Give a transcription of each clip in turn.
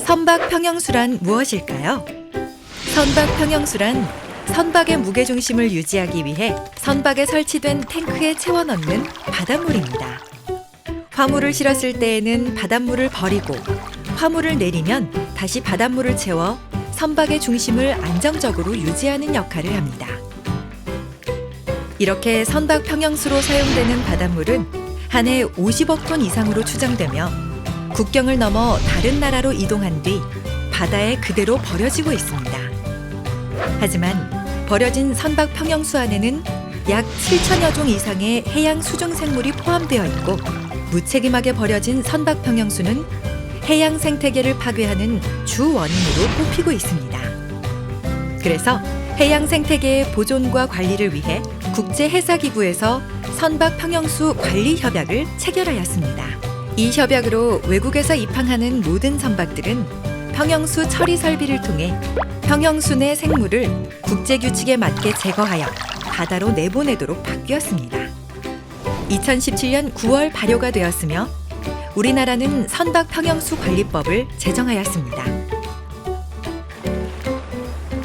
선박 평형수란 무엇일까요? 선박 평형수란 선박의 무게중심을 유지하기 위해 선박에 설치된 탱크에 채워 넣는 바닷물입니다. 화물을 실었을 때에는 바닷물을 버리고 화물을 내리면 다시 바닷물을 채워 선박의 중심을 안정적으로 유지하는 역할을 합니다. 이렇게 선박 평형수로 사용되는 바닷물은 한 해 50억 톤 이상으로 추정되며 국경을 넘어 다른 나라로 이동한 뒤 바다에 그대로 버려지고 있습니다. 하지만 버려진 선박 평형수 안에는 약 7천여 종 이상의 해양 수중 생물이 포함되어 있고 무책임하게 버려진 선박 평형수는 해양 생태계를 파괴하는 주 원인으로 꼽히고 있습니다. 그래서 해양 생태계의 보존과 관리를 위해 국제 해사 기구에서 선박 평형수 관리 협약을 체결하였습니다. 이 협약으로 외국에서 입항하는 모든 선박들은 평형수 처리 설비를 통해 평형수 내 생물을 국제 규칙에 맞게 제거하여 바다로 내보내도록 바뀌었습니다. 2017년 9월 발효가 되었으며 우리나라는 선박 평형수 관리법을 제정하였습니다.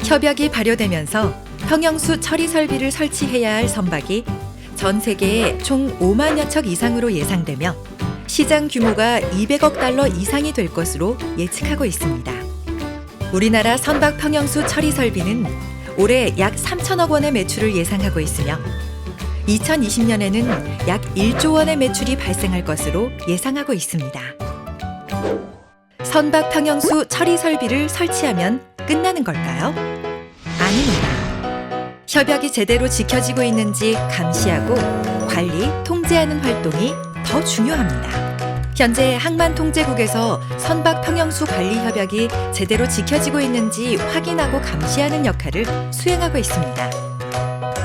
협약이 발효되면서 평형수 처리 설비를 설치해야 할 선박이 전 세계에 총 5만여 척 이상으로 예상되며 시장 규모가 200억 달러 이상이 될 것으로 예측하고 있습니다. 우리나라 선박 평형수 처리 설비는 올해 약 3천억 원의 매출을 예상하고 있으며 2020년에는 약 1조 원의 매출이 발생할 것으로 예상하고 있습니다. 선박 평형수 처리 설비를 설치하면 끝나는 걸까요? 아닙니다. 협약이 제대로 지켜지고 있는지 감시하고 관리, 통제하는 활동이 더 중요합니다. 현재 항만 통제국에서 선박 평형수 관리 협약이 제대로 지켜지고 있는지 확인하고 감시하는 역할을 수행하고 있습니다.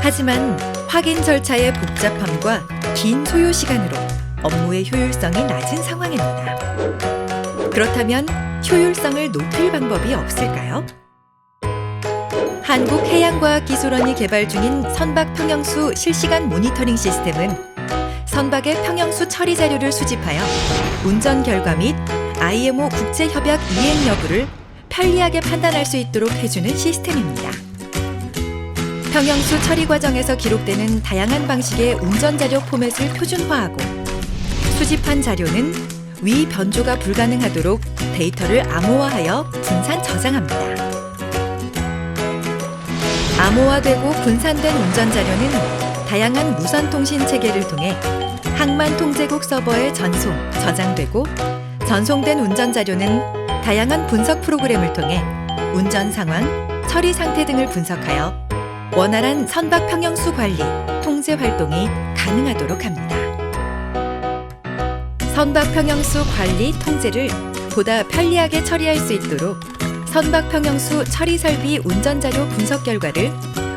하지만 확인 절차의 복잡함과 긴 소요 시간으로 업무의 효율성이 낮은 상황입니다. 그렇다면 효율성을 높일 방법이 없을까요? 한국해양과학기술원이 개발 중인 선박 평형수 실시간 모니터링 시스템은 선박의 평형수 처리 자료를 수집하여 운전 결과 및 IMO 국제협약 이행 여부를 편리하게 판단할 수 있도록 해주는 시스템입니다. 평형수 처리 과정에서 기록되는 다양한 방식의 운전 자료 포맷을 표준화하고 수집한 자료는 위 변조가 불가능하도록 데이터를 암호화하여 분산 저장합니다. 암호화되고 분산된 운전 자료는 다양한 무선 통신 체계를 통해 항만 통제국 서버에 전송, 저장되고 전송된 운전 자료는 다양한 분석 프로그램을 통해 운전 상황, 처리 상태 등을 분석하여 원활한 선박 평형수 관리, 통제 활동이 가능하도록 합니다. 선박 평형수 관리, 통제를 보다 편리하게 처리할 수 있도록 선박 평형수 처리 설비 운전 자료 분석 결과를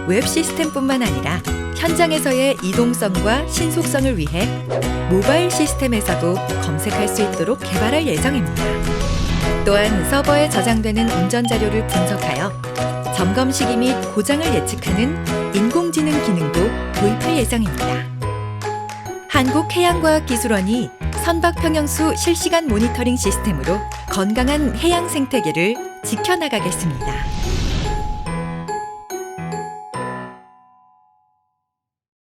웹 시스템뿐만 아니라 현장에서의 이동성과 신속성을 위해 모바일 시스템에서도 검색할 수 있도록 개발할 예정입니다. 또한 서버에 저장되는 운전 자료를 분석하여 점검 시기 및 고장을 예측하는 인공지능 기능도 도입할 예정입니다. 한국해양과학기술원이 선박 평형수 실시간 모니터링 시스템으로 건강한 해양 생태계를 지켜나가겠습니다.